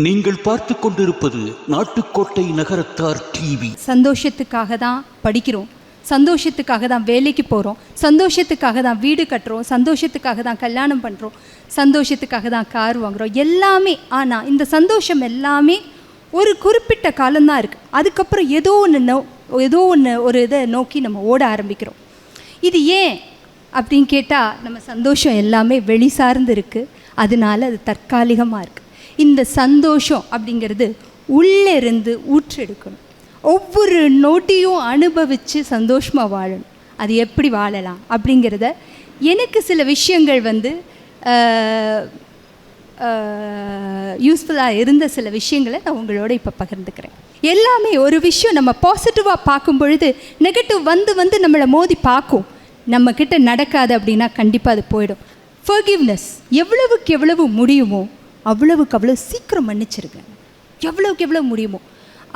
நீங்கள் பார்த்து கொண்டிருப்பது நாட்டுக்கோட்டை நகரத்தார் டிவி. சந்தோஷத்துக்காக தான் படிக்கிறோம். சந்தோஷத்துக்காக தான் வேலைக்கு போகிறோம் சந்தோஷத்துக்காக தான் வீடு கட்டுறோம். சந்தோஷத்துக்காக தான் கல்யாணம் பண்ணுறோம் சந்தோஷத்துக்காக தான் கார் வாங்குறோம். எல்லாமே ஆனால் இந்த சந்தோஷம் எல்லாமே ஒரு குறிப்பிட்ட காலம்தான் இருக்குது அதுக்கப்புறம் ஏதோ ஒன்று நோ ஏதோ ஒன்று ஒரு இதை நோக்கி நம்ம ஓட ஆரம்பிக்கிறோம். இது ஏன் அப்படின்னு கேட்டால் நம்ம சந்தோஷம் எல்லாமே வெளி சார்ந்து இருக்குது அதனால அது தற்காலிகமாக இருக்குது இந்த சந்தோஷம் அப்படிங்கிறது உள்ளே இருந்து ஊற்றெடுக்கணும். ஒவ்வொரு நொடியும் அனுபவித்து சந்தோஷமாக வாழணும். அது எப்படி வாழலாம் அப்படிங்கிறத எனக்கு சில விஷயங்கள் வந்து யூஸ்ஃபுல்லாக இருந்த சில விஷயங்களை நான் உங்களோட இப்போ பகிர்ந்துக்கிறேன். எல்லாமே ஒரு விஷயம் நம்ம பாசிட்டிவாக பார்க்கும் பொழுது நெகட்டிவ் வந்து வந்து நம்மளை மோதி பார்க்கும். நம்மக்கிட்ட நடக்காது அப்படின்னா கண்டிப்பாக அது போயிடும். ஃபர்கிவ்னஸ் எவ்வளவுக்கு எவ்வளவு முடியுமோ அவ்வளவுக்கு அவ்வளோ சீக்கிரம் மன்னிச்சிருங்க. எவ்வளோக்கு எவ்வளோ முடியுமோ.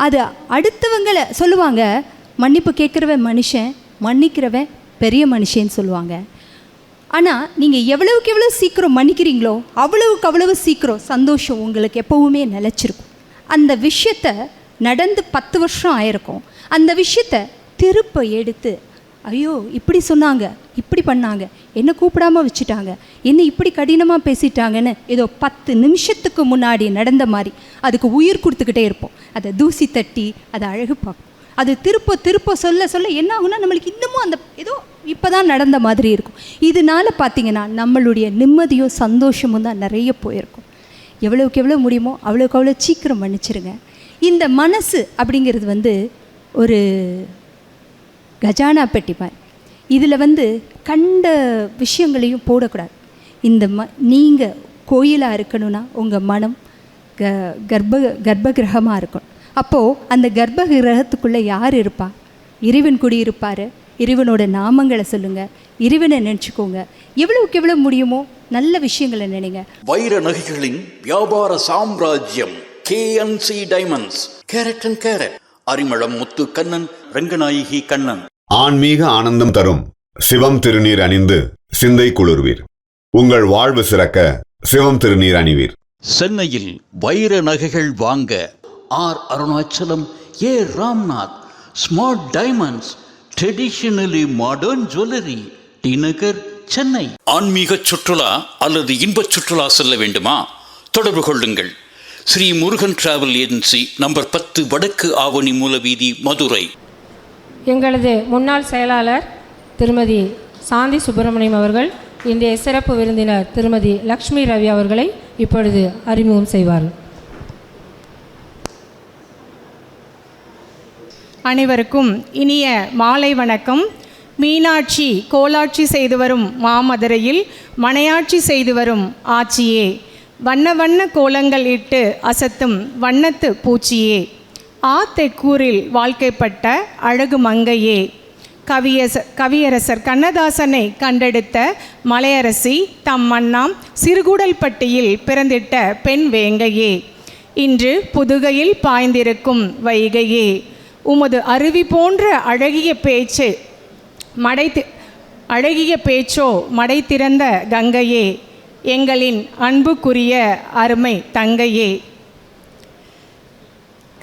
அது அடுத்தவங்களை சொல்லுவாங்க மன்னிப்பு கேட்குறவன் மனுஷன் மன்னிக்கிறவன் பெரிய மனுஷன்னு சொல்லுவாங்க. ஆனால் நீங்கள் எவ்வளவுக்கு எவ்வளோ சீக்கிரம் மன்னிக்கிறீங்களோ அவ்வளவுக்கு அவ்வளவு சீக்கிரம் சந்தோஷம் உங்களுக்கு எப்போவுமே நிலச்சிருக்கும். அந்த விஷயத்த நடந்து பத்து வருஷம் ஆயிருக்கும். அந்த விஷயத்த திருப்ப எடுத்து ஐயோ இப்படி சொன்னாங்க. இப்படி பண்ணாங்க. என்ன கூப்பிடாம வச்சுட்டாங்க. என்ன இப்படி கடினமாக பேசிட்டாங்கன்னு ஏதோ பத்து நிமிஷத்துக்கு முன்னாடி நடந்த மாதிரி. அதுக்கு உயிர் கொடுத்துக்கிட்டே இருப்போம். அதை தூசி தட்டி அதை அழகு பார்ப்போம். அது திருப்ப திருப்ப சொல்ல சொல்ல என்ன ஆகும்னா நம்மளுக்கு இன்னமும் அந்த ஏதோ இப்போ தான் நடந்த மாதிரி இருக்கும். இதனால பார்த்தீங்கன்னா நம்மளுடைய நிம்மதியும் சந்தோஷமும் தான் நிறைய போயிருக்கும். எவ்வளோக்கு எவ்வளோ முடியுமோ அவ்வளோக்கு அவ்வளோ சீக்கிரம் மன்னிச்சிருங்க. இந்த மனசு அப்படிங்கிறது வந்து ஒரு கஜானா பெட்டி மாதிரி. இதில் வந்து கண்ட விஷயங்களையும் போடக்கூடாது. இந்த ம நீங்கள் கோயிலாக இருக்கணும்னா உங்கள் மனம் க கர்ப்ப கர்ப்ப கிரகமாக இருக்கணும். அப்போது அந்த கர்ப்ப கிரகத்துக்குள்ளே யார் இருப்பா? இறைவன் குடி இருப்பார். இறைவனோட நாமங்களை சொல்லுங்கள் இறைவனை நினச்சிக்கோங்க. எவ்வளவுக்கு எவ்வளோ முடியுமோ நல்ல விஷயங்களை நினைங்க. வைர நகைகளின் வியாபார சாம்ராஜ்யம் KNC diamonds carat and carat Arimalam Muthu Kannan Ranganayaki Kannan. ஆன்மீக ஆனந்தம் தரும் சிவம் திருநீர் அணிந்து சிந்தை குளிர்வீர். உங்கள் வாழ்வு சிறக்க சிவம் திருநீர் அணிவீர். சென்னையில் வைர நகைகள் வாங்க R Arunachalam A Ramnath smart diamonds traditionally modern jewellery T Nagar Chennai. ஆன்மீக சுற்றுலா அல்லது இன்பச் சுற்றுலா செல்ல வேண்டுமா? தொடர்பு கொள்ளுங்கள். Sri Murugan travel agency number பத்து வடக்கு ஆவணி மூலவீதி மதுரை. எங்களது முன்னாள் செயலாளர் திருமதி சாந்தி சுப்பிரமணியம் அவர்கள் இன்றைய சிறப்பு விருந்தினர் திருமதி லக்ஷ்மி ரவி அவர்களை இப்பொழுது அறிமுகம் செய்வார்கள். அனைவருக்கும் இனிய மாலை வணக்கம். மீனாட்சி கோலாட்சி செய்து வரும் மாமதுரையில் மனையாட்சி செய்து வரும் ஆட்சியே வண்ண வண்ண கோலங்கள் இட்டு அசத்தும் வண்ணத்து பூச்சியே. ஆ தெக்கூரில் வாழ்க்கைப்பட்ட அழகு மங்கையே. கவியச கவியரசர் கண்ணதாசனை கண்டெடுத்த மலையரசி தம் மன்னாம் சிறுகூடல்பட்டியில் பிறந்திட்ட பெண் வேங்கையே. இன்று புதுகையில் பாய்ந்திருக்கும் வைகையே. உமது அருவி போன்ற அழகிய பேச்சு மடை அழகிய பேச்சோ மடை திறந்த கங்கையே. எங்களின் அன்புக்குரிய அருமை தங்கையே.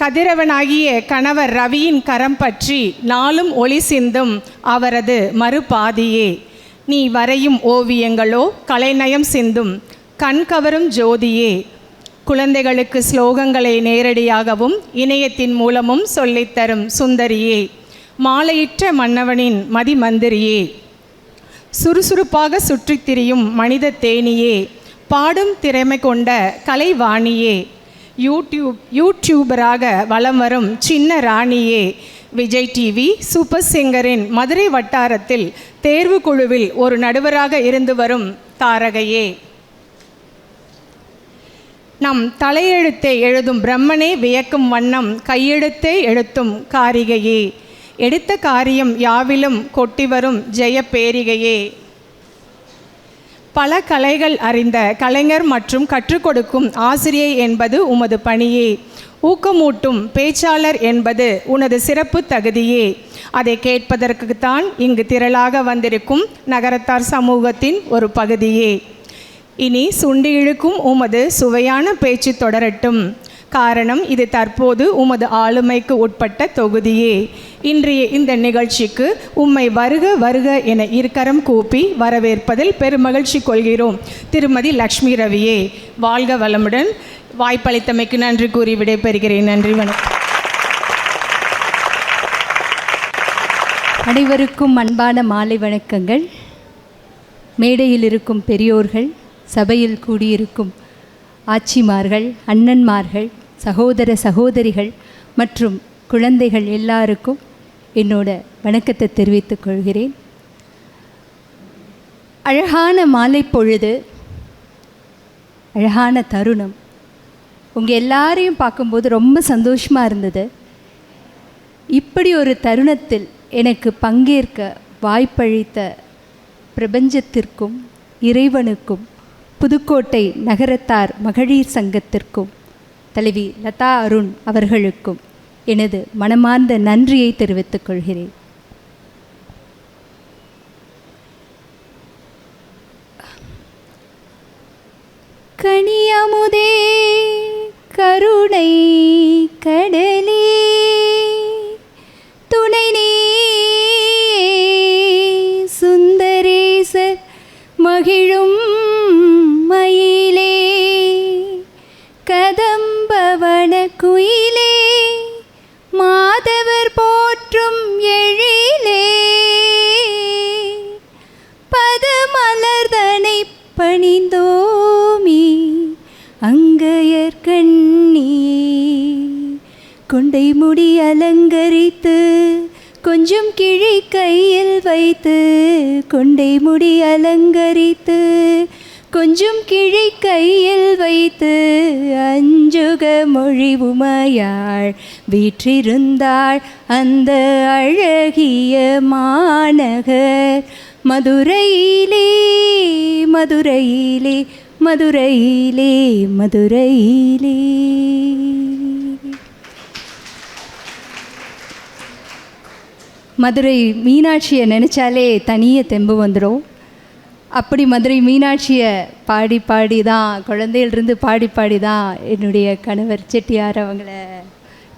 கதிரவனாகிய கணவர் ரவியின் கரம் பற்றி நாளும் ஒளி சிந்தும் அவரது மறுபாதியே. நீ வரையும் ஓவியங்களோ கலைநயம் சிந்தும் கண்கவரும் ஜோதியே. குழந்தைகளுக்கு ஸ்லோகங்களை நேரடியாகவும் இணையத்தின் மூலமும் சொல்லித்தரும் சுந்தரியே. மாலையிட்ட மன்னவனின் மதிமந்திரியே. சுறுசுறுப்பாக சுற்றித் திரியும் மனித தேனியே. பாடும் திறமை கொண்ட கலைவாணியே. யூடியூப் யூடியூபராக வலம் வரும் சின்ன ராணியே. விஜய் டிவி சூப்பர் சிங்கரின் மதுரை வட்டாரத்தில் தேர்வு குழுவில் ஒரு நடுவராக இருந்து வரும் தாரகையே. நம் தலையெழுத்தை எழுதும் பிரம்மனே வியக்கும் வண்ணம் கையெழுத்தே எழுத்தும் காரிகையே. எடுத்த காரியம் யாவிலும் கொட்டி வரும் ஜெய பேரிகையே பல கலைகள் அறிந்த கலைஞர் மற்றும் கற்றுக் கொடுக்கும் ஆசிரியை என்பது உமது பணியே. ஊக்கமூட்டும் பேச்சாளர் என்பது உனது சிறப்பு தகுதியே. அதை கேட்பதற்குத்தான் இங்கு திரளாக வந்திருக்கும் நகரத்தார் சமூகத்தின் ஒரு பகுதியே. இனி சுண்டி இழுக்கும் உமது சுவையான பேச்சு தொடரட்டும். காரணம் இது தற்போது உமது ஆளுமைக்கு உட்பட்ட தொகுதியே. இன்றைய இந்த நிகழ்ச்சிக்கு உம்மை வருக வருக என இருக்கரம் கூப்பி வரவேற்பதில் பெருமகிழ்ச்சி கொள்கிறோம். திருமதி லக்ஷ்மி ரவியே வாழ்க வளமுடன். வாய்ப்பளித்தமைக்கு நன்றி கூறி விடைபெறுகிறேன். நன்றி வணக்கம். அனைவருக்கும் அன்பான மாலை வணக்கங்கள். மேடையில் இருக்கும் பெரியோர்கள் சபையில் கூடியிருக்கும் ஆச்சிமார்கள் அண்ணன்மார்கள் சகோதர சகோதரிகள் மற்றும் குழந்தைகள் எல்லாருக்கும் என்னோட வணக்கத்தை தெரிவித்துக் கொள்கிறேன். அழகான மாலை பொழுது அழகான தருணம். உங்கள் எல்லாரையும் பார்க்கும்போது ரொம்ப சந்தோஷமாக இருந்தது. இப்படி ஒரு தருணத்தில் எனக்கு பங்கேற்க வாய்ப்பளித்த பிரபஞ்சத்திற்கும் இறைவனுக்கும் புதுக்கோட்டை நகரத்தார் மகளிர் சங்கத்திற்கும் தலைவி லதா அருண் அவர்களுக்கும் எனது மனமார்ந்த நன்றியை தெரிவித்துக் கொள்கிறேன். கனியமுதே கருணை கடலே. அஞ்சும் கிழி கையில் வைத்து அஞ்சுக மொழி உமையாள் வீற்றிருந்தாள் அந்த அழகிய மாநகர். மதுரையிலே மதுரையிலே மதுரையிலே மதுரையிலே. மதுரை மீனாட்சியை நினச்சாலே தனிய தெம்பு வந்துடும் அப்படி மதுரை மீனாட்சியை பாடி பாடி தான் குழந்தையிலிருந்து பாடி பாடி தான் என்னுடைய கணவர் செட்டியார் அவங்கள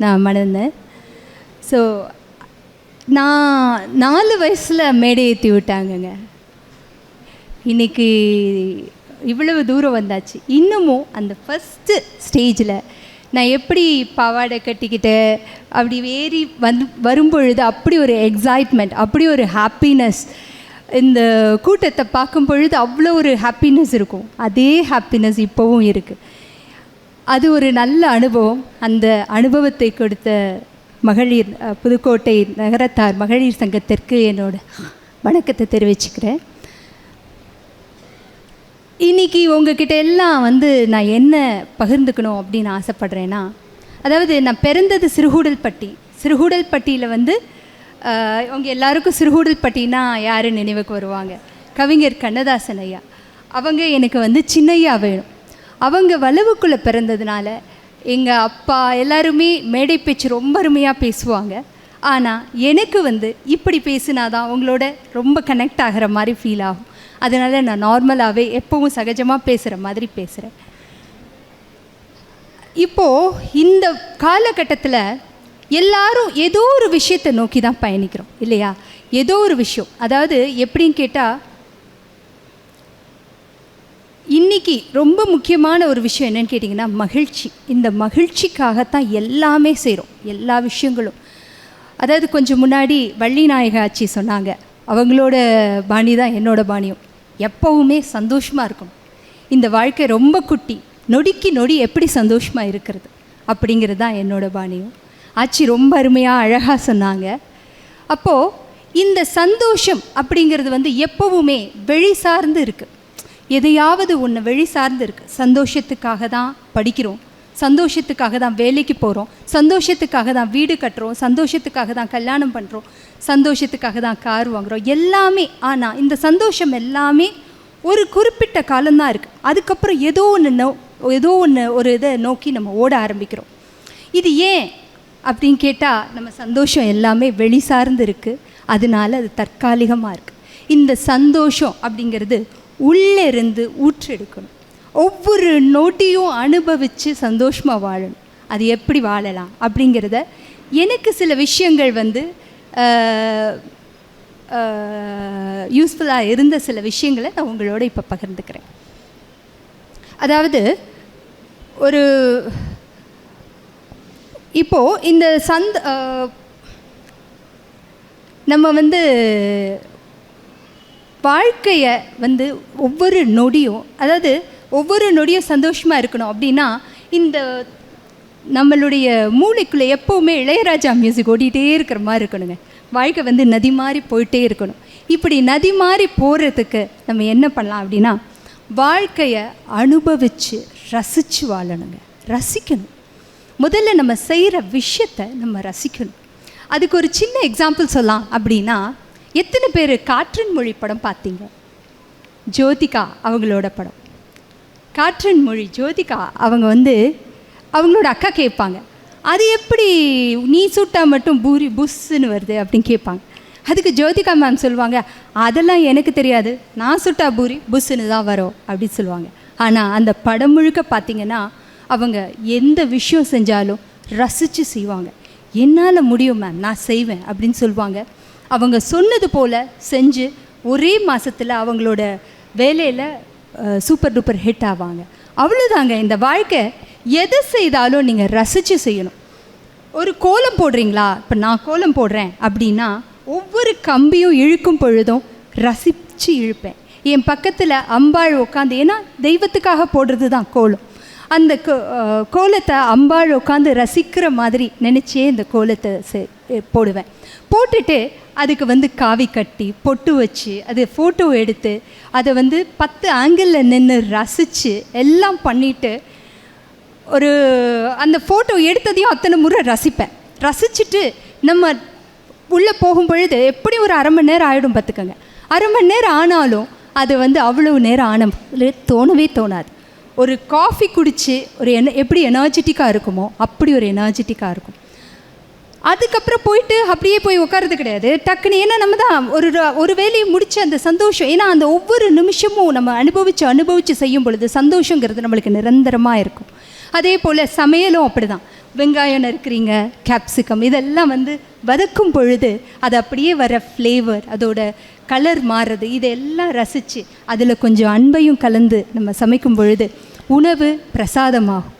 நான் மணந்தேன். ஸோ நான் நாலு வயசில் மேடை ஏற்றி விட்டாங்கங்க. இன்னைக்கு இவ்வளவு தூரம் வந்தாச்சு. இன்னமும் அந்த ஃபஸ்ட்டு ஸ்டேஜில் நான் எப்படி பாவாடை கட்டிக்கிட்டு அப்படி ஏறி வந்து வரும்பொழுது அப்படி ஒரு எக்ஸைட்மெண்ட் அப்படி ஒரு ஹாப்பினஸ் இந்த கூட்டத்தை பார்க்கும் பொழுது அவ்வளோ ஒரு ஹாப்பினஸ் இருக்கும். அதே ஹாப்பினஸ் இப்போவும் இருக்குது அது ஒரு நல்ல அனுபவம். அந்த அனுபவத்தை கொடுத்த மகளிர் புதுக்கோட்டை நகரத்தார் மகளிர் சங்கத்திற்கு என்னோட வணக்கத்தை தெரிவிச்சுக்கிறேன். இன்னைக்கு உங்ககிட்ட எல்லாம் வந்து நான் என்ன பகிர்ந்துக்கணும் அப்படின்னு ஆசைப்படுறேன்னா அதாவது நான் பிறந்தது சிறுகூடல்பட்டி சிறுகூடல்பட்டியில் வந்து அவங்க எல்லாருக்கும் சிறுகூடல்பட்டினா யார் நினைவுக்கு வருவாங்க? கவிஞர் கண்ணதாசன் ஐயா. அவங்க எனக்கு வந்து சின்னையா வேணும். அவங்க வலுவுக்குள்ளே பிறந்ததுனால எங்கள் அப்பா எல்லாருமே மேடை பேச்சு ரொம்ப அருமையாக பேசுவாங்க. ஆனால் எனக்கு வந்து இப்படி பேசினாதான் அவங்களோட ரொம்ப கனெக்ட் ஆகிற மாதிரி ஃபீல் ஆகும். அதனால் நான் நார்மலாகவே எப்பவும் சகஜமாக பேசுகிற மாதிரி பேசுகிறேன் இப்போது இந்த காலகட்டத்தில் எல்லாரும் ஏதோ ஒரு விஷயத்தை நோக்கி தான் பயணிக்கிறோம் இல்லையா? ஏதோ ஒரு விஷயம். அதாவது எப்படின்னு கேட்டால் இன்னைக்கு ரொம்ப முக்கியமான ஒரு விஷயம் என்னென்னு கேட்டிங்கன்னா மகிழ்ச்சி. இந்த மகிழ்ச்சிக்காகத்தான் எல்லாமே செய்கிறோம் எல்லா விஷயங்களும். அதாவது கொஞ்சம் முன்னாடி வள்ளி நாயக ஆச்சி சொன்னாங்க அவங்களோட பாணி தான் என்னோட பாணியும். எப்போவுமே சந்தோஷமாக இருக்கும் இந்த வாழ்க்கை ரொம்ப குட்டி நொடிக்கு நொடி எப்படி சந்தோஷமாக இருக்கிறது அப்படிங்கிறது தான் என்னோட பாணியும். ஆச்சி ரொம்ப அருமையாக அழகாக சொன்னாங்க. அப்போது இந்த சந்தோஷம் அப்படிங்கிறது வந்து எப்போவுமே வெளி சார்ந்து இருக்குது எதையாவது ஒன்று வெளி சார்ந்து இருக்குது சந்தோஷத்துக்காக தான் படிக்கிறோம். சந்தோஷத்துக்காக தான் வேலைக்கு போகிறோம் சந்தோஷத்துக்காக தான் வீடு கட்டுறோம். சந்தோஷத்துக்காக தான் கல்யாணம் பண்ணுறோம் சந்தோஷத்துக்காக தான் கார் வாங்குகிறோம் எல்லாமே ஆனால் இந்த சந்தோஷம் எல்லாமே ஒரு குறிப்பிட்ட காலம்தான் இருக்குது அதுக்கப்புறம் ஏதோ ஒன்று நோ ஏதோ ஒன்று ஒரு இதை நோக்கி நம்ம ஓட ஆரம்பிக்கிறோம். இது ஏன் அப்படின்னு கேட்டால் நம்ம சந்தோஷம் எல்லாமே வெளி சார்ந்து இருக்குது அதனால அது தற்காலிகமாக இருக்குது இந்த சந்தோஷம் அப்படிங்கிறது உள்ளிருந்து ஊற்றெடுக்கணும். ஒவ்வொரு நொடியும் அனுபவித்து சந்தோஷமாக வாழணும். அது எப்படி வாழலாம் அப்படிங்கிறத எனக்கு சில விஷயங்கள் வந்து யூஸ்ஃபுல்லாக இருந்த சில விஷயங்களை நான் உங்களோட இப்போ பகிர்ந்துக்கிறேன். அதாவது ஒரு இப்போது இந்த சந்த் நம்ம வந்து வாழ்க்கையை வந்து ஒவ்வொரு நொடியும் அதாவது ஒவ்வொரு நொடியும் சந்தோஷமாக இருக்கணும் அப்படின்னா இந்த நம்மளுடைய மூளைக்குள்ளே எப்போவுமே இளையராஜா மியூசிக் ஓடிட்டே இருக்கிற மாதிரி இருக்கணுங்க. வாழ்க்கை வந்து நதி மாதிரி போயிட்டே இருக்கணும். இப்படி நதி மாதிரி போகிறதுக்கு நம்ம என்ன பண்ணலாம் அப்படின்னா வாழ்க்கையை அனுபவித்து ரசித்து வாழணுங்க. ரசிக்கணும். முதல்ல நம்ம செய்கிற விஷயத்தை நம்ம ரசிக்கணும். அதுக்கு ஒரு சின்ன எக்ஸாம்பிள் சொல்லலாம் அப்படின்னா எத்தனை பேர் காற்றின் மொழி படம் பார்த்தீங்க? ஜோதிகா அவங்களோட படம். காற்றின் மொழி ஜோதிகா அவங்க வந்து அவங்களோட அக்கா கேட்பாங்க. அது எப்படி நீ சுட்டா மட்டும் பூரி புஷ்ஷுன்னு வருது? அப்படின்னு கேட்பாங்க. அதுக்கு ஜோதிகா மேம் சொல்லுவாங்க அதெல்லாம் எனக்கு தெரியாது. நான் சுட்டா பூரி புஷ்ஷுன்னு தான் வரும். அப்படின்னு சொல்லுவாங்க. ஆனால் அந்த படம் முழுக்க பார்த்தீங்கன்னா அவங்க எந்த விஷயம் செஞ்சாலும் ரசித்து செய்வாங்க. என்னால் முடியும் மேம் நான் செய்வேன் அப்படின்னு சொல்லுவாங்க அவங்க சொன்னது போல் செஞ்சு ஒரே மாதத்தில் அவங்களோட வேலையில் சூப்பர் டூப்பர் ஹிட் ஆவாங்க. அவ்வளோதாங்க இந்த வாழ்க்கை எதை செய்தாலும் நீங்கள் ரசித்து செய்யணும். ஒரு கோலம் போடுறீங்களா? இப்போ நான் கோலம் போடுறேன் அப்படின்னா ஒவ்வொரு கம்பியும் இழுக்கும் பொழுதும் ரசித்து இழுப்பேன். என் பக்கத்தில் அம்பாள் உட்காந்து ஏன்னா தெய்வத்துக்காக போடுறது தான் கோலம். அந்த கோ கோலத்தை அம்பாள் உட்காந்து ரசிக்கிற மாதிரி நினச்சே இந்த கோலத்தை செ- போடுவேன். போட்டுட்டு அதுக்கு வந்து காவி கட்டி பொட்டு வச்சு அது ஃபோட்டோ எடுத்து அதை வந்து பத்து ஆங்கிளில் நின்று ரசித்து எல்லாம் பண்ணிவிட்டு ஒரு அந்த ஃபோட்டோ எடுத்ததையும் அத்தனை முறை ரசிப்பேன். ரசிச்சுட்டு நம்ம உள்ளே போகும் பொழுது எப்படி ஒரு அரை மணி நேரம் ஆகிடும் பார்த்துக்கோங்க. அரை மணி நேரம் ஆனாலும் அது வந்து அவ்வளவு நேரம் ஆன தோணவே தோணாது. ஒரு காஃபி குடித்து ஒரு என எப்படி எனர்ஜெட்டிக்காக இருக்குமோ அப்படி ஒரு எனர்ஜெட்டிக்காக இருக்கும். அதுக்கப்புறம் போயிட்டு அப்படியே போய் உட்கார்றது கிடையாது. டக்குன்னு ஏன்னா நம்ம தான் ஒரு ஒரு வேலையை முடித்த அந்த சந்தோஷம் ஏன்னா அந்த ஒவ்வொரு நிமிஷமும் நம்ம அனுபவித்து அனுபவித்து செய்யும் பொழுது சந்தோஷங்கிறது நம்மளுக்கு நிரந்தரமாக இருக்கும். அதே போல் சமையலும் அப்படி தான் வெங்காயம் நறுக்கிறீங்க கேப்சிகம் இதெல்லாம் வந்து வதக்கும் பொழுது அது அப்படியே வர ஃப்ளேவர் அதோட கலர் மாறுறது. இதெல்லாம் ரசித்து அதில் கொஞ்சம் அன்பையும் கலந்து நம்ம சமைக்கும் பொழுது உணவு பிரசாதமாகும்.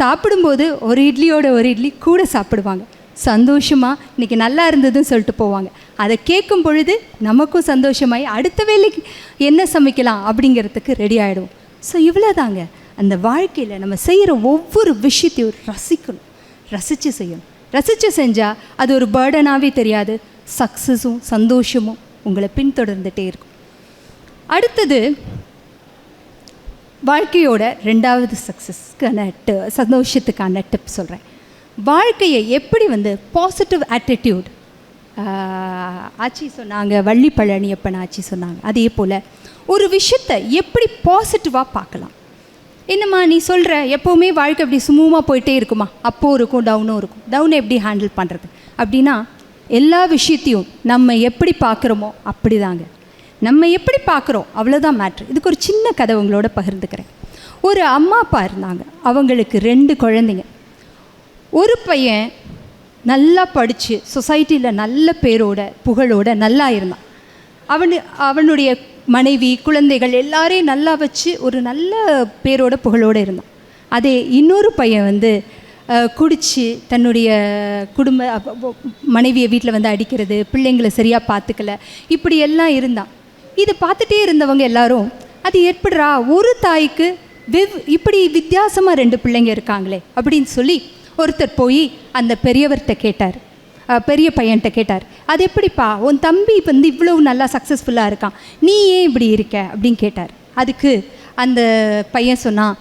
சாப்பிடும்போது ஒரு இட்லியோட ஒரு இட்லி கூட சாப்பிடுவாங்க. சந்தோஷமாக இன்னைக்கு நல்லா இருந்ததுன்னு சொல்லிட்டு போவாங்க. அதை கேட்கும் பொழுது நமக்கும் சந்தோஷமாயி அடுத்த வேலைக்கு என்ன சமைக்கலாம் அப்படிங்கிறதுக்கு ரெடி ஆகிடும் ஸோ இவ்வளோதாங்க அந்த வாழ்க்கையில் நம்ம செய்கிற ஒவ்வொரு விஷயத்தையும் ரசிக்கணும். ரசித்து செய்யணும் ரசித்து செஞ்சால் அது ஒரு பேர்டனாகவே தெரியாது. சக்ஸஸும் சந்தோஷமும் உங்களை பின்தொடர்ந்துகிட்டே இருக்கும். அடுத்தது வாழ்க்கையோட ரெண்டாவது சக்ஸஸ்க்கான ட சந்தோஷத்துக்கான டிப் சொல்கிறேன் வாழ்க்கையை எப்படி வந்து பாசிட்டிவ் ஆட்டிடியூட் ஆச்சி சொன்னாங்க வள்ளி பழனியப்பன் ஆச்சி சொன்னாங்க. அதே போல் ஒரு விஷயத்தை எப்படி பாசிட்டிவாக பார்க்கலாம்? என்னம்மா நீ சொல்கிற எப்போவுமே வாழ்க்கை அப்படி சுமூகமாக போயிட்டே இருக்குமா? அப்போது இருக்கும் டவுனும் இருக்கும். டவுனை எப்படி ஹேண்டில் பண்ணுறது அப்படின்னா எல்லா விஷயத்தையும் நம்ம எப்படி பார்க்குறோமோ அப்படி தாங்க நம்ம எப்படி பார்க்குறோம் அவ்வளோதான் மேட்ரு இதுக்கு ஒரு சின்ன கதை உங்களோட பகிர்ந்துக்கிறேன். ஒரு அம்மா அப்பா இருந்தாங்க. அவங்களுக்கு ரெண்டு குழந்தைங்க. ஒரு பையன் நல்லா படித்து சொசைட்டியில் நல்ல பேரோட புகழோட நல்லா இருந்தான். அவனு அவனுடைய மனைவி குழந்தைகள் எல்லாரையும் நல்லா வச்சு ஒரு நல்ல பேரோட புகழோடு இருந்தான் அதே இன்னொரு பையன் வந்து குடித்து தன்னுடைய குடும்ப மனைவியை வீட்டில் வந்து அடிக்கிறது பிள்ளைங்களை சரியாக பார்த்துக்கல இப்படி எல்லாம் இருந்தான். இது பார்த்துட்டே இருந்தவங்க எல்லாரும் அது ஏற்படுறா ஒரு தாய்க்கு வெவ் இப்படி வித்தியாசமாக ரெண்டு பிள்ளைங்க இருக்காங்களே அப்படின்னு சொல்லி ஒருத்தர் போய் அந்த பெரியவர்கிட்ட கேட்டார். பெரிய பையன்கிட்ட கேட்டார். அது எப்படிப்பா? உன் தம்பி வந்து இவ்வளவு நல்லா சக்ஸஸ்ஃபுல்லாக இருக்கான். நீ ஏன் இப்படி இருக்க? அப்படின்னு கேட்டார். அதுக்கு அந்த பையன் சொன்னான்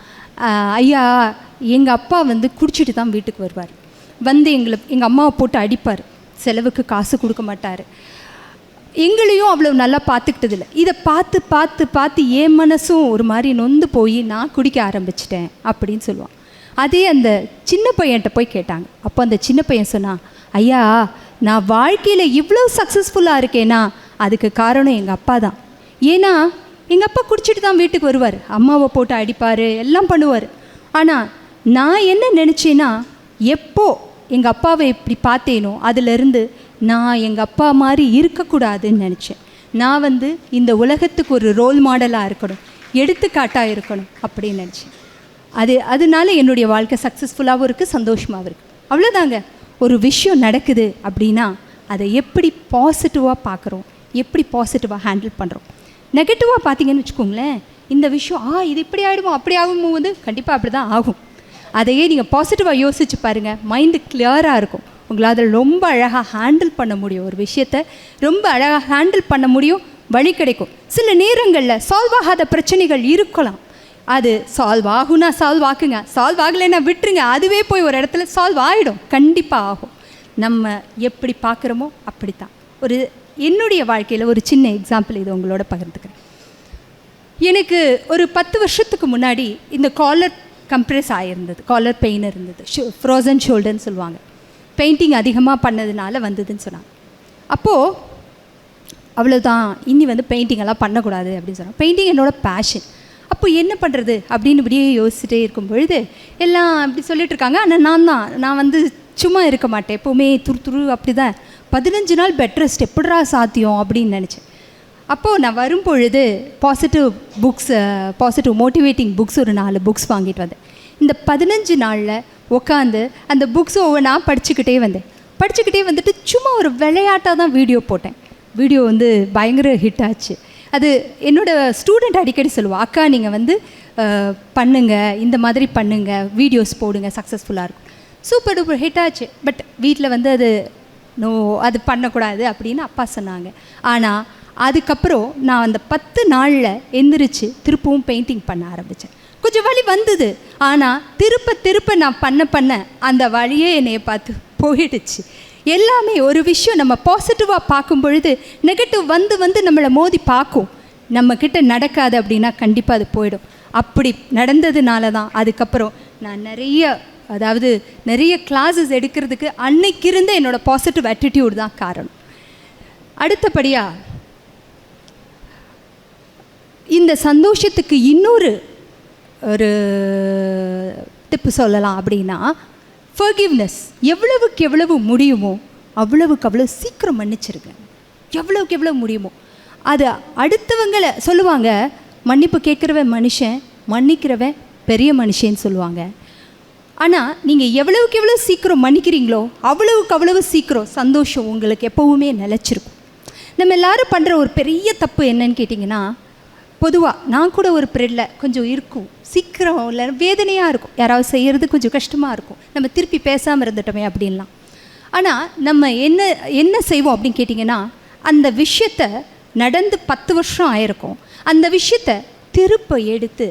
ஐயா எங்கள் அப்பா வந்து குடிச்சிட்டு தான் வீட்டுக்கு வருவார். வந்து எங்களை எங்கள் அம்மாவை போட்டு அடிப்பார். செலவுக்கு காசு கொடுக்க மாட்டார். எங்களையும் அவ்வளோ நல்லா பார்த்துக்கிட்டதில்ல இதை பார்த்து பார்த்து பார்த்து என் மனசும் ஒரு மாதிரி நொந்து போய் நான் குடிக்க ஆரம்பிச்சிட்டேன். அப்படின்னு சொல்லுவான். அதே அந்த சின்ன பையன்கிட்ட போய் கேட்டாங்க. அப்போ அந்த சின்ன பையன் சொன்னான் ஐயா நான் வாழ்க்கையில் இவ்வளோ சக்ஸஸ்ஃபுல்லாக இருக்கேனா? அதுக்கு காரணம் எங்கள் அப்பா தான். ஏன்னா எங்கள் அப்பா குடிச்சிட்டு தான் வீட்டுக்கு வருவார். அம்மாவை போட்டு அடிப்பார் எல்லாம் பண்ணுவார். ஆனால் நான் என்ன நினச்சேன்னா எப்போ எங்கள் அப்பாவை இப்படி பார்த்தேனோ அதிலிருந்து நான் எங்கள் அப்பா மாதிரி இருக்கக்கூடாதுன்னு நினச்சேன். நான் வந்து இந்த உலகத்துக்கு ஒரு ரோல் மாடலாக இருக்கணும் எடுத்துக்காட்டாக இருக்கணும் அப்படின்னு நினச்சேன். அது அதனால என்னுடைய வாழ்க்கை சக்ஸஸ்ஃபுல்லாகவும் இருக்குது சந்தோஷமாகவும் இருக்குது அவ்வளோதாங்க ஒரு விஷயம் நடக்குது அப்படின்னா அதை எப்படி பாசிட்டிவாக பார்க்குறோம்? எப்படி பாசிட்டிவாக ஹேண்டில் பண்ணுறோம் நெகட்டிவாக பார்த்தீங்கன்னு வச்சுக்கோங்களேன் இந்த விஷயம் ஆ இது இப்படி ஆகிடுமோ அப்படி ஆகும்போது கண்டிப்பாக அப்படி தான் ஆகும். அதையே நீங்கள் பாசிட்டிவாக யோசிச்சு பாருங்கள் மைண்டு கிளியராக இருக்கும். உங்களால் அதில் ரொம்ப அழகாக ஹேண்டில் பண்ண முடியும் ஒரு விஷயத்தை. ரொம்ப அழகாக ஹேண்டில் பண்ண முடியும் வழி கிடைக்கும். சில நேரங்களில் சால்வ் ஆகாத பிரச்சனைகள் இருக்கலாம். அது சால்வ் ஆகுனா சால்வ் ஆக்குங்க. சால்வ் ஆகலைன்னா விட்டுருங்க. அதுவே போய் ஒரு இடத்துல சால்வ் ஆகிடும் கண்டிப்பாக ஆகும். நம்ம எப்படி பார்க்குறோமோ அப்படித்தான். ஒரு என்னுடைய வாழ்க்கையில் ஒரு சின்ன எக்ஸாம்பிள் இது உங்களோட பகிர்ந்துக்கிறேன். எனக்கு ஒரு பத்து வருஷத்துக்கு முன்னாடி இந்த காலர் கம்ப்ரெஸ் ஆகியிருந்தது காலர் பெயின் இருந்தது. ஷோ ஃப்ரோசன் ஷோல்டர்னு சொல்லுவாங்க. பெயிண்டிங் அதிகமாக பண்ணதுனால வந்ததுன்னு சொன்னாங்க. அப்போது அவ்வளோதான் இனி வந்து பெயிண்டிங் எல்லாம் பண்ணக்கூடாது அப்படின்னு சொன்னாங்க. பெயிண்டிங் என்னோட பேஷன் அப்போ என்ன பண்ணுறது அப்படின்னு இப்படியே யோசிச்சுட்டே இருக்கும் பொழுது எல்லாம் அப்படி சொல்லிட்டு இருக்காங்க. ஆனால் நான் தான். நான் வந்து சும்மா இருக்க மாட்டேன். எப்போவுமே துரு துரு அப்படி தான் பதினஞ்சு நாள் பெட் ரெஸ்ட் எப்படிரா சாத்தியம் அப்படின்னு நினச்சேன். அப்போது நான் வரும் பொழுது positive books positive motivating books ஒரு நாலு புக்ஸ் வாங்கிட்டு வந்தேன். இந்த பதினஞ்சு நாளில் உட்காந்து அந்த புக்ஸ் ஒவ்வொன்றா படிச்சுக்கிட்டே வந்தேன். படிச்சுக்கிட்டே வந்துட்டு சும்மா ஒரு விளையாட்டாக தான் வீடியோ போட்டேன். வீடியோ வந்து பயங்கர ஹிட் ஆச்சு. அது என்னோட ஸ்டூடெண்ட் அடிக்கடி சொல்லுவாள் அக்கா நீங்கள் வந்து பண்ணுங்கள் பண்ணுங்க இந்த மாதிரி பண்ணுங்க வீடியோஸ் போடுங்க சக்ஸஸ்ஃபுல்லாக இருக்கும். சூப்பர் டூப்பர் ஹிட் ஆச்சு. பட் வீட்டில் வந்து அது நோ அது பண்ணக்கூடாது அப்படின்னு அப்பா சொன்னாங்க. ஆனால் அதுக்கப்புறம் நான் அந்த பத்து நாளில் எந்திரிச்சு திருப்பவும் பெயிண்டிங் பண்ண ஆரம்பித்தேன் கொஞ்சம் வழி வந்தது. ஆனால் திருப்ப திருப்ப நான் பண்ண பண்ண அந்த வழியே என்னையை பார்த்து போயிடுச்சு. எல்லாமே ஒரு விஷயம் நம்ம பாசிட்டிவாக பார்க்கும் பொழுது நெகட்டிவ் வந்து வந்து நம்மளை மோதி பார்க்கும். நம்மக்கிட்ட நடக்காது அப்படின்னா கண்டிப்பாக அது போயிடும். அப்படி நடந்ததுனால தான் அதுக்கப்புறம் நான் நிறைய அதாவது நிறைய கிளாஸஸ் எடுக்கிறதுக்கு அன்னைக்கு இருந்த என்னோட பாசிட்டிவ் attitude தான் காரணம். அடுத்தபடியாக இந்த சந்தோஷத்துக்கு இன்னொரு ஒரு டிப்பு சொல்லலாம் அப்படின்னா ஃபர்கிவ்னஸ் எவ்வளவுக்கு எவ்வளவு முடியுமோ அவ்வளவுக்கு அவ்வளோ சீக்கிரம் மன்னிச்சிருங்க. எவ்வளவுக்கு எவ்வளோ முடியுமோ. அது அடுத்தவங்களை சொல்லுவாங்க மன்னிப்பு கேட்குறவன் மனுஷன் மன்னிக்கிறவன் பெரிய மனுஷன்னு சொல்லுவாங்க. ஆனால் நீங்கள் எவ்வளவுக்கு எவ்வளோ சீக்கிரம் மன்னிக்கிறீங்களோ அவ்வளவுக்கு அவ்வளவு சீக்கிரம் சந்தோஷம் உங்களுக்கு எப்போவுமே நிலச்சிருக்கும். நம்ம எல்லாரும் பண்ணுற ஒரு பெரிய தப்பு என்னன்னு கேட்டிங்கன்னா பொதுவாக நான் கூட ஒரு பிரெட்டில் கொஞ்சம் இருக்கும். சீக்கிரம் இல்லை வேதனையாக இருக்கும். யாராவது செய்கிறது கொஞ்சம் கஷ்டமாக இருக்கும். நம்ம திருப்பி பேசாமல் இருந்துட்டோமே அப்படின்லாம். ஆனால் நம்ம என்ன என்ன செய்வோம் அப்படின்னு கேட்டிங்கன்னா அந்த விஷயத்த நடந்து பத்து வருஷம் ஆயிருக்கும். அந்த விஷயத்த திருப்ப எடுத்து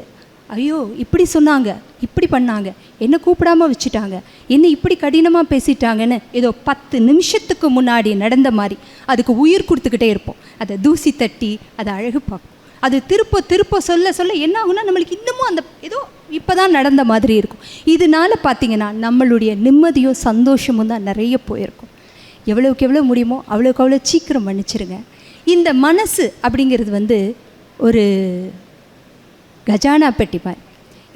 ஐயோ இப்படி சொன்னாங்க இப்படி பண்ணாங்க என்ன கூப்பிடாம வச்சுட்டாங்க என்ன இப்படி கடினமாக பேசிட்டாங்கன்னு ஏதோ பத்து நிமிஷத்துக்கு முன்னாடி நடந்த மாதிரி அதுக்கு உயிர் கொடுத்துக்கிட்டே இருப்போம். அதை தூசி தட்டி அதை அழகு பார்ப்போம். அது திருப்ப திருப்ப சொல்ல சொல்ல என்ன ஆகும்னா நம்மளுக்கு இன்னமும் அந்த ஏதோ இப்போ தான் நடந்த மாதிரி இருக்கும். இதனால பார்த்தீங்கன்னா நம்மளுடைய நிம்மதியும் சந்தோஷமும் தான் நிறைய போயிருக்கும். எவ்வளோக்கு எவ்வளோ முடியுமோ அவ்வளோக்கு அவ்வளோ சீக்கிரம் மன்னிச்சிருங்க. இந்த மனசு அப்படிங்கிறது வந்து ஒரு கஜானா பெட்டி மாதிரி.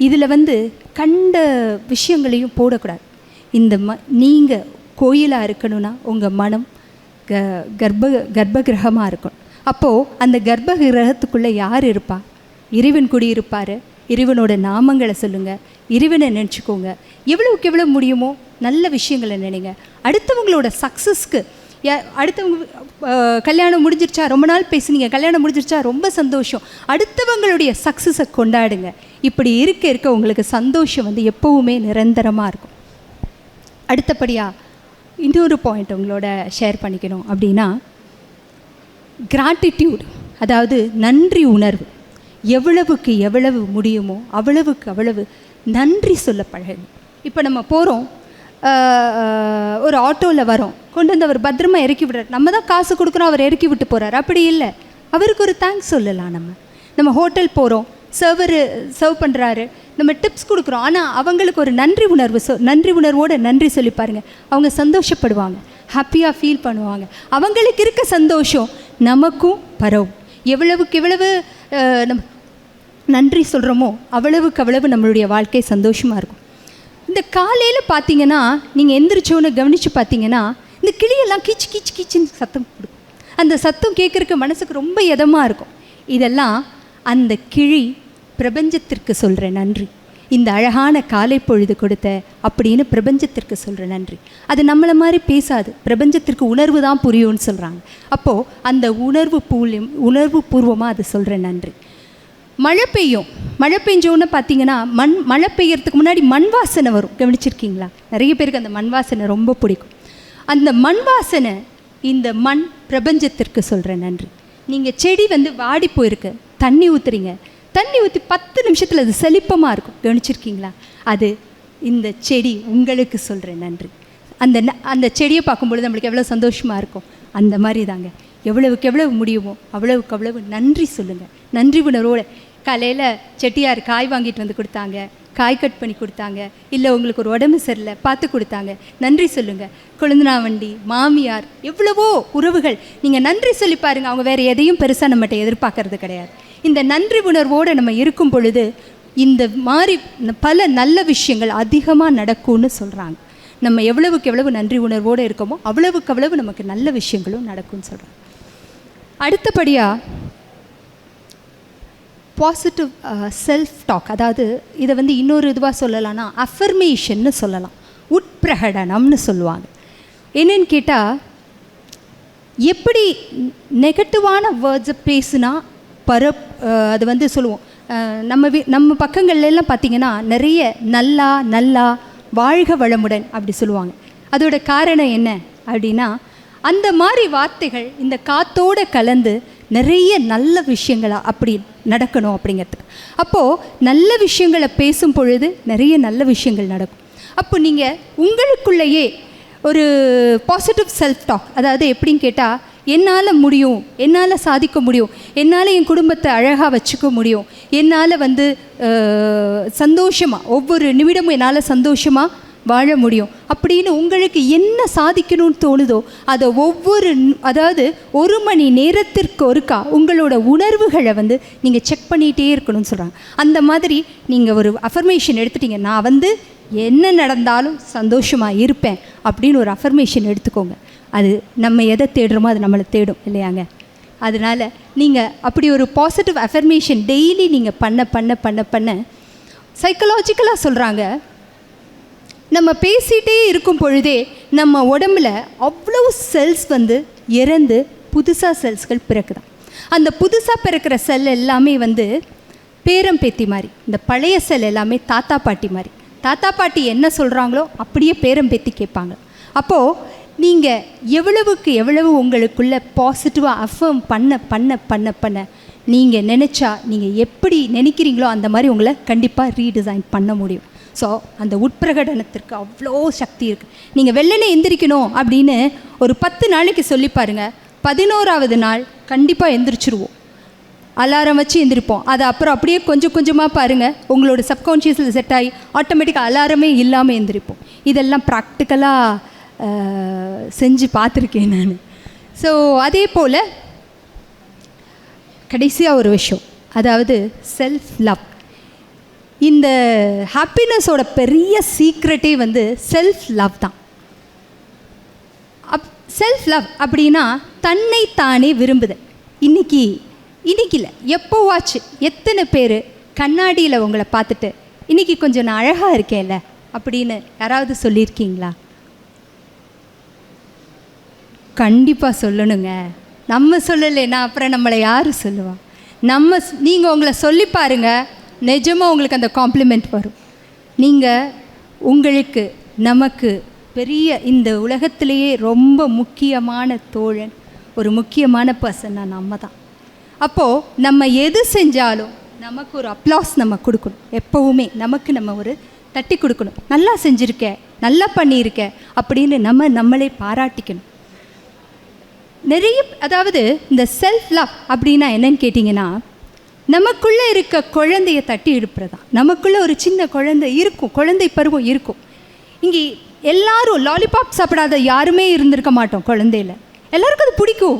இதில் வந்து கண்ட விஷயங்களையும் போடக்கூடாது. இந்த ம நீங்கள் கோயிலாக இருக்கணும்னா உங்கள் மனம் க கர்ப்ப கர்ப்ப கிரகமாக இருக்கணும். அப்போது அந்த கர்ப்ப கிரகத்துக்குள்ளே யார் இருப்பா? இறைவன் குடி இருப்பார். இறைவனோட நாமங்களை சொல்லுங்கள் இறைவனை நினச்சிக்கோங்க. எவ்வளவுக்கு எவ்வளோ முடியுமோ நல்ல விஷயங்களை நினைங்க. அடுத்தவங்களோட சக்ஸஸ்க்கு அடுத்தவங்க கல்யாணம் முடிஞ்சிருச்சா ரொம்ப நாள் பேசுனீங்க கல்யாணம் முடிஞ்சிருச்சா ரொம்ப சந்தோஷம். அடுத்தவங்களுடைய சக்ஸஸை கொண்டாடுங்க. இப்படி இருக்க இருக்க உங்களுக்கு சந்தோஷம் வந்து எப்போவுமே நிரந்தரமாக இருக்கும். அடுத்தபடியாக இன்னொரு பாயிண்ட் உங்களோட ஷேர் பண்ணிக்கணும் அப்படின்னா கிராட்டிடியூட் அதாவது நன்றி உணர்வு. எவ்வளவுக்கு எவ்வளவு முடியுமோ அவ்வளவுக்கு அவ்வளவு நன்றி சொல்ல பழகணும் இப்போ நம்ம போகிறோம் ஒரு ஆட்டோவில் வரோம். கொண்டு வந்து அவர் பத்திரமா இறக்கி விடுறார். நம்ம தான் காசு கொடுக்குறோம் அவர் இறக்கி விட்டு போகிறார் அப்படி இல்லை. அவருக்கு ஒரு தேங்க்ஸ் சொல்லலாம் நம்ம. நம்ம ஹோட்டல் போகிறோம் சர்வர் சர்வ் பண்ணுறாரு நம்ம டிப்ஸ் கொடுக்குறோம். ஆனால் அவங்களுக்கு ஒரு நன்றி உணர்வு சொ நன்றி உணர்வோடு நன்றி சொல்லி பாருங்கள் அவங்க சந்தோஷப்படுவாங்க. ஹாப்பியாக ஃபீல் பண்ணுவாங்க. அவங்களுக்கு இருக்க சந்தோஷம் நமக்கும் பரவும். எவ்வளவுக்கு எவ்வளவு நம் நன்றி சொல்கிறோமோ அவ்வளவுக்கு அவ்வளவு நம்மளுடைய வாழ்க்கை சந்தோஷமாக இருக்கும். இந்த காலையில் பார்த்தீங்கன்னா நீங்கள் எந்திரிச்சோன்னு கவனித்து பார்த்தீங்கன்னா இந்த கிளியெல்லாம் கீச்சு கீச்சு கீச்சுன்னு சத்தம் கொடுக்கும். அந்த சத்தம் கேட்குறக்கு மனசுக்கு ரொம்ப இதமாக இருக்கும். இதெல்லாம் அந்த கிளி பிரபஞ்சத்திற்கு சொல்கிற நன்றி. இந்த அழகான காலை பொழுது கொடுத்த அப்படின்னு பிரபஞ்சத்திற்கு சொல்கிற நன்றி. அது நம்மளை மாதிரி பேசாது. பிரபஞ்சத்திற்கு உணர்வு தான் புரியும்னு சொல்கிறாங்க அப்போது அந்த உணர்வு பூலியம் உணர்வு பூர்வமாக அது சொல்கிற நன்றி. மழை பெய்யும். மழை பெஞ்சோன்னு பார்த்தீங்கன்னா மண் மழை பெய்யறதுக்கு முன்னாடி மண் வாசனை வரும். கவனிச்சிருக்கீங்களா? நிறைய பேருக்கு அந்த மண் வாசனை ரொம்ப பிடிக்கும். அந்த மண் வாசனை இந்த மண் பிரபஞ்சத்திற்கு சொல்கிற நன்றி. நீங்கள் செடி வந்து வாடி போயிருக்கு. தண்ணி ஊற்றுறீங்க தண்ணி ஊற்றி பத்து நிமிஷத்தில் அது செழிப்பமாக இருக்கும். கவனிச்சிருக்கீங்களா? அது இந்த செடி உங்களுக்கு சொல்கிறேன் நன்றி. அந்த ந- அந்த செடியை பார்க்கும்பொழுது நம்மளுக்கு எவ்வளோ சந்தோஷமாக இருக்கும். அந்த மாதிரி தாங்க. எவ்வளவுக்கு எவ்வளவு முடியுமோ அவ்வளவுக்கு அவ்வளவு நன்றி சொல்லுங்கள் நன்றி உணர்வோட. காலையில் செட்டியார் காய் வாங்கிட்டு வந்து கொடுத்தாங்க. காய் கட் பண்ணி கொடுத்தாங்க. இல்லை உங்களுக்கு ஒரு உடம்பு சரியில்லை பார்த்து கொடுத்தாங்க. நன்றி சொல்லுங்கள் கொழுந்தனாவண்டி மாமியார் எவ்வளவோ உறவுகள். நீங்கள் நன்றி சொல்லி பாருங்கள் அவங்க வேறு எதையும் பெருசாக நம்மகிட்ட எதிர்பார்க்கறது கிடையாது. இந்த நன்றி உணர்வோடு நம்ம இருக்கும் பொழுது இந்த மாதிரி பல நல்ல விஷயங்கள் அதிகமாக நடக்கும்னு சொல்கிறாங்க நம்ம எவ்வளவுக்கு எவ்வளவு நன்றி உணர்வோடு இருக்கோமோ அவ்வளவுக்கு அவ்வளவு நமக்கு நல்ல விஷயங்களும் நடக்கும்னு சொல்கிறாங்க அடுத்தபடியாக பாசிட்டிவ் செல்ஃப் டாக் அதாவது இதை வந்து இன்னொரு இதுவாக சொல்லலாம்னா அஃபர்மேஷன்னு சொல்லலாம். உட்பிரகடனம்னு சொல்லுவாங்க. என்னன்னு கேட்டால் எப்படி நெகட்டிவான வேர்ட்ஸை பேசுனா பரப் அது வந்து சொல்லுவோம். நம்ம வீ நம்ம பக்கங்கள்லாம் பார்த்தீங்கன்னா நிறைய நல்லா நல்லா வாழ்க வளமுடன் அப்படி சொல்லுவாங்க. அதோட காரணம் என்ன அப்படின்னா அந்த மாதிரி வார்த்தைகள் இந்த காத்தோட கலந்து நிறைய நல்ல விஷயங்களா அப்படி நடக்கணும் அப்படிங்கிறதுக்கு. அப்போது நல்ல விஷயங்களை பேசும் பொழுது நிறைய நல்ல விஷயங்கள் நடக்கும். அப்போ நீங்கள் உங்களுக்குள்ளேயே ஒரு பாசிட்டிவ் செல்ஃப் டாக் அதாவது எப்படின்னு கேட்டால் என்னால் முடியும் என்னால் சாதிக்க முடியும் என்னால் என் குடும்பத்தை அழகாக வச்சுக்க முடியும் என்னால் வந்து சந்தோஷமாக ஒவ்வொரு நிமிடமும் என்னால் சந்தோஷமாக வாழ முடியும். அப்படின்னு உங்களுக்கு என்ன சாதிக்கணும்னு தோணுதோ அதை ஒவ்வொரு அதாவது ஒரு மணி நேரத்திற்கு ஒருக்கா உங்களோட உணர்வுகளை வந்து நீங்கள் செக் பண்ணிகிட்டே இருக்கணும்னு சொல்கிறாங்க அந்த மாதிரி நீங்கள் ஒரு அஃபர்மேஷன் எடுத்துட்டீங்க நான் வந்து என்ன நடந்தாலும் சந்தோஷமாக இருப்பேன் அப்படின்னு ஒரு அஃபர்மேஷன் எடுத்துக்கோங்க. அது நம்ம எதை தேடுறோமோ அது நம்மளை தேடும் இல்லையாங்க? அதனால் நீங்கள் அப்படி ஒரு பாசிட்டிவ் அஃபர்மேஷன் டெய்லி நீங்கள் பண்ண பண்ண பண்ண பண்ண சைக்கலாஜிக்கலாக சொல்கிறாங்க நம்ம பேசிகிட்டே இருக்கும் பொழுதே நம்ம உடம்புல அவ்வளவு செல்ஸ் வந்து இறந்து புதுசாக செல்ஸ்கள் பிறக்குதான். அந்த புதுசாக பிறக்கிற செல் எல்லாமே வந்து பேரம் பேத்தி மாதிரி இந்த பழைய செல் எல்லாமே தாத்தா பாட்டி மாதிரி. தாத்தா பாட்டி என்ன சொல்கிறாங்களோ அப்படியே பேரம் பேத்தி கேட்பாங்க. அப்போது நீங்கள் எவ்வளவுக்கு எவ்வளவு உங்களுக்குள்ள பாசிட்டிவாக அஃபர்ம் பண்ண பண்ண பண்ண பண்ண நீங்கள் நினச்சா நீங்கள் எப்படி நினைக்கிறீங்களோ அந்த மாதிரி உங்களை கண்டிப்பாக ரீடிசைன் பண்ண முடியும். ஸோ அந்த உட்பிரகடனத்திற்கு அவ்வளோ சக்தி இருக்குது நீங்கள் வெள்ளனே எந்திரிக்கணும் அப்படின்னு ஒரு பத்து நாளைக்கு சொல்லி பாருங்கள் பதினோராவது நாள் கண்டிப்பாக எந்திரிச்சிருவோம். அலாரம் வச்சு எந்திரிப்போம். அது அப்புறம் அப்படியே கொஞ்சம் கொஞ்சமாக பாருங்கள் உங்களோட சப்கான்ஷியஸில் செட் ஆகி ஆட்டோமேட்டிக்காக அலாரமே இல்லாமல் எந்திரிப்போம். இதெல்லாம் ப்ராக்டிக்கலாக செஞ்சு பார்த்துருக்கேன் நான். ஸோ அதே போல் கடைசியாக ஒரு விஷயம். அதாவது செல்ஃப் லவ் இந்த ஹாப்பினஸோட பெரிய சீக்ரெட்டே வந்து செல்ஃப் லவ் தான். அப் செல்ஃப் லவ் அப்படின்னா தன்னை தானே விரும்புதல். இன்னைக்கு இன்னைக்கு இல்லை. எப்போவாச்சு எத்தனை பேர் கண்ணாடியில் உங்களை பார்த்துட்டு இன்னைக்கு கொஞ்சம் நான் அழகாக இருக்கேன்ல அப்படின்னு யாராவது சொல்லியிருக்கீங்களா? கண்டிப்பாக சொல்லணுங்க. நம்ம சொல்லலைன்னா அப்புறம் நம்மளை யார் சொல்லுவா? நம்ம நீங்கள் உங்களை சொல்லி பாருங்க. நிஜமாக உங்களுக்கு அந்த காம்ப்ளிமெண்ட் வரும். நீங்கள் உங்களுக்கு நமக்கு பெரிய இந்த உலகத்திலேயே ரொம்ப முக்கியமான தோழன் ஒரு முக்கியமான பர்சன்னா நம்ம தான் அப்போது நம்ம எது செஞ்சாலும் நமக்கு ஒரு அப்ளாஸ் நம்ம கொடுக்கணும். எப்போவுமே நமக்கு நம்ம ஒரு தட்டி கொடுக்கணும். நல்லா செஞ்சுருக்க நல்லா பண்ணியிருக்க அப்படின்னு நம்ம நம்மளே பாராட்டிக்கணும். நிறைய அதாவது இந்த செல்ஃப் லவ் அப்படின்னா என்னன்னு கேட்டிங்கன்னா நமக்குள்ளே இருக்க குழந்தைய தட்டி எழுப்புறதா நமக்குள்ளே ஒரு சின்ன குழந்தை இருக்கும் குழந்தை பருவம் இருக்கும். இங்கே எல்லாரும் லாலிபாப் சாப்பிடாத யாருமே இருந்திருக்க மாட்டோம் குழந்தையில. எல்லாருக்கும் அது பிடிக்கும்.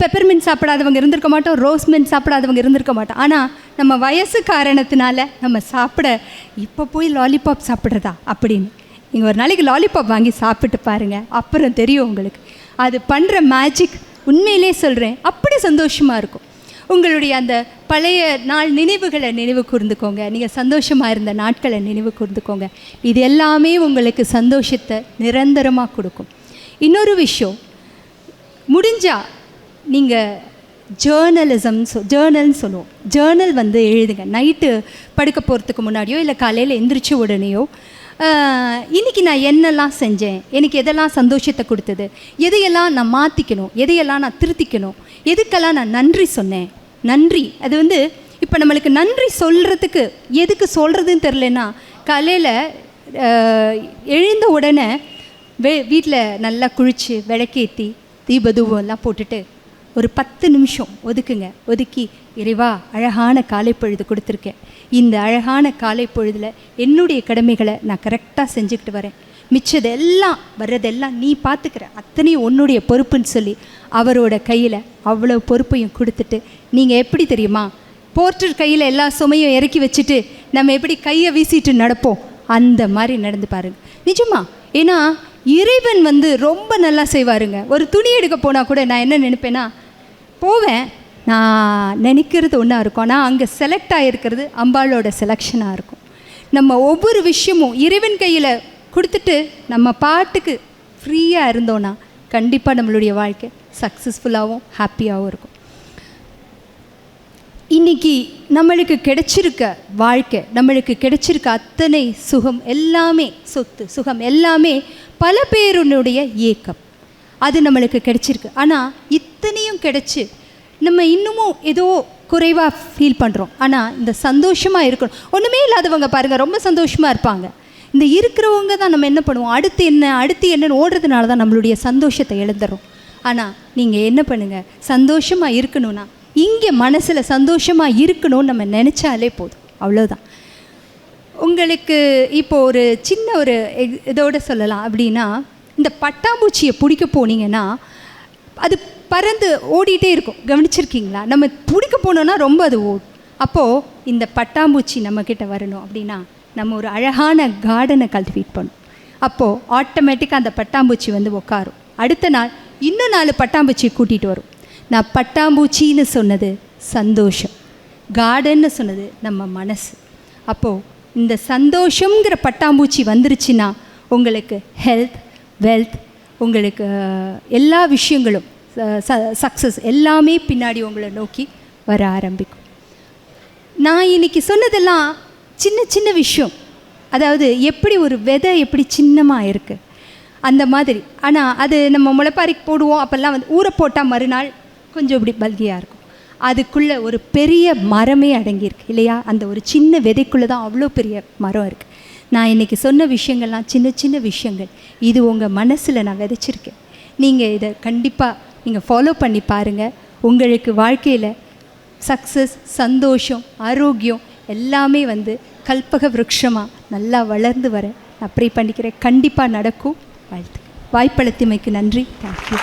பெப்பர்மின்ட் சாப்பிடாதவங்க இருந்திருக்க மாட்டோம் ரோஸ்மின்ட் சாப்பிடாதவங்க இருந்திருக்க மாட்டோம். ஆனால் நம்ம வயசு காரணத்தினால நம்ம சாப்பிட இப்போ போய் லாலிபாப் சாப்பிட்றதா அப்படின்னு. நீங்கள் ஒரு நாளைக்கு லாலிபாப் வாங்கி சாப்பிட்டு பாருங்கள் அப்புறம் தெரியும் உங்களுக்கு. அது பண்ணுற மேஜிக் உண்மையிலே சொல்கிறேன் அப்படி சந்தோஷமாக இருக்கும். உங்களுடைய அந்த பழைய நாள் நினைவுகளை நினைவு கூர்ந்துக்கோங்க. நீங்கள் சந்தோஷமாக இருந்த நாட்களை நினைவு கூர்ந்துக்கோங்க. இது எல்லாமே உங்களுக்கு சந்தோஷத்தை நிரந்தரமாக கொடுக்கும். இன்னொரு விஷயம் முடிஞ்சால் நீங்கள் ஜேர்னலிசம் சொ ஜேர்னல்னு சொல்லுவோம். ஜேர்னல் வந்து எழுதுங்க. நைட்டு படுக்க போகிறதுக்கு முன்னாடியோ இல்லை காலையில் எந்திரிச்ச உடனேயோ இன்றைக்கி இன்னைக்கு நான் என்னெல்லாம் செஞ்சேன்? எனக்கு எதெல்லாம் சந்தோஷத்தை கொடுத்தது? எதையெல்லாம் நான் மாற்றிக்கணும் எதையெல்லாம் நான் திருத்திக்கணும்? எதுக்கெல்லாம் நான் நன்றி சொன்னேன்? நன்றி. அது வந்து இப்போ நம்மளுக்கு நன்றி சொல்கிறதுக்கு எதுக்கு சொல்கிறதுன்னு தெரிலனா காலையில் எழுந்த உடனே வே வீட்டில் நல்லா குளித்து விளக்கேற்றி தீபதுவெல்லாம் எல்லாம் போட்டுட்டு ஒரு பத்து நிமிஷம் ஒதுக்குங்க. ஒதுக்கி இறைவா அழகான காலை பொழுது கொடுத்துருக்கேன். இந்த அழகான காலை பொழுதில் என்னுடைய கடமைகளை நான் கரெக்டாக செஞ்சுக்கிட்டு வரேன். மிச்சதெல்லாம் வர்றதெல்லாம் நீ பார்த்துக்கிற. அத்தனையும் உன்னுடைய பொறுப்புன்னு சொல்லி அவரோட கையில் அவ்வளோ பொறுப்பையும் கொடுத்துட்டு நீங்கள் எப்படி தெரியுமா? போர்ட்டர் கையில் எல்லா சுமையும் இறக்கி வச்சுட்டு நம்ம எப்படி கையை வீசிட்டு நடப்போம்? அந்த மாதிரி நடந்து பாருங்க. நிஜமா? ஏன்னா இறைவன் வந்து ரொம்ப நல்லா செய்வாருங்க. ஒரு துணி எடுக்க போனால் கூட நான் என்ன நினைப்பேன்னா போவேன் நான் நினைக்கிறது ஒன்றா இருக்கும். ஆனால் அங்கே செலக்ட் ஆகிருக்கிறது அம்பாளோட செலெக்ஷனாக இருக்கும். நம்ம ஒவ்வொரு விஷயமும் இறைவன் கையில் கொடுத்துட்டு நம்ம பாட்டுக்கு ஃப்ரீயாக இருந்தோன்னா கண்டிப்பாக நம்மளுடைய வாழ்க்கை சக்ஸஸ்ஃபுல்லாகவும் ஹாப்பியாகவும் இருக்கும். இன்னைக்கு நம்மளுக்கு கிடைச்சிருக்க வாழ்க்கை நம்மளுக்கு கிடைச்சிருக்க அத்தனை சுகம் எல்லாமே சொத்து சுகம் எல்லாமே பல பேருனுடைய ஏக்கம். அது நம்மளுக்கு கிடைச்சிருக்கு. ஆனால் இத்தனையும் கிடைச்சி நம்ம இன்னமும் ஏதோ குறைவாக ஃபீல் பண்ணுறோம் ஆனால் இந்த சந்தோஷமாக இருக்கணும். ஒன்றுமே இல்லாதவங்க பாருங்கள் ரொம்ப சந்தோஷமாக இருப்பாங்க. இந்த இருக்கிறவங்க தான் நம்ம என்ன பண்ணுவோம்? அடுத்து என்ன அடுத்து என்னன்னு ஓடுறதுனால தான் நம்மளுடைய சந்தோஷத்தை இழந்துறோம். ஆனால் நீங்கள் என்ன பண்ணுங்கள் சந்தோஷமாக இருக்கணும்னா இங்கே மனசில் சந்தோஷமாக இருக்கணும்னு நம்ம நினச்சாலே போதும். அவ்வளோதான் உங்களுக்கு இப்போ ஒரு சின்ன ஒரு எக்- இதோட சொல்லலாம். அப்படின்னா இந்த பட்டாம்பூச்சியை பிடிக்க போனீங்கன்னா அது பறந்து ஓடிட்டே இருக்கும். கவனிச்சிருக்கீங்களா? நம்ம பிடிக்க போனோன்னா ரொம்ப அது ஓடும். அப்போது இந்த பட்டாம்பூச்சி நம்மக்கிட்ட வரணும் அப்படின்னா நம்ம ஒரு அழகான கார்டனை கல்டிவேட் பண்ணும் அப்போது ஆட்டோமேட்டிக்காக அந்த பட்டாம்பூச்சி வந்து உட்காரும் அடுத்த நாள் இன்னும் நாலு பட்டாம்பூச்சியை கூட்டிகிட்டு வரும். நான் பட்டாம்பூச்சின்னு சொன்னது சந்தோஷம். கார்டன்னு சொன்னது நம்ம மனசு. அப்போது இந்த சந்தோஷங்கிற பட்டாம்பூச்சி வந்துருச்சுன்னா உங்களுக்கு ஹெல்த் வெல்த் உங்களுக்கு எல்லா விஷயங்களும் சக்ஸஸ் எல்லாமே பின்னாடி உங்களை நோக்கி வர ஆரம்பிக்கும். நான் இன்னைக்கு சொன்னதெல்லாம் சின்ன சின்ன விஷயம். அதாவது எப்படி ஒரு விதை எப்படி சின்னமாக இருக்குது அந்த மாதிரி. ஆனால் அது நம்ம முளைப்பாரிக்கு போடுவோம் அப்போல்லாம் வந்து ஊற போட்டால் மறுநாள் கொஞ்சம் இப்படி பல்கியாக இருக்கும். அதுக்குள்ளே ஒரு பெரிய மரமே அடங்கியிருக்கு இல்லையா? அந்த ஒரு சின்ன விதைக்குள்ளே தான் அவ்வளோ பெரிய மரம் இருக்குது நான் இன்றைக்கி சொன்ன விஷயங்கள்லாம் சின்ன சின்ன விஷயங்கள். இது உங்கள் மனசில் நான் விதைச்சிருக்கேன். நீங்கள் இதை கண்டிப்பாக நீங்கள் ஃபாலோ பண்ணி பாருங்கள் உங்களுக்கு வாழ்க்கையில் சக்ஸஸ் சந்தோஷம் ஆரோக்கியம் எல்லாமே வந்து கல்பக விரக்ஷமாக நல்லா வளர்ந்து வர நான் ப்ரே பண்ணிக்கிறேன். கண்டிப்பாக நடக்கும். வாழ்த்து வாய்ப்பளித்தமைக்கு நன்றி. தேங்க்யூ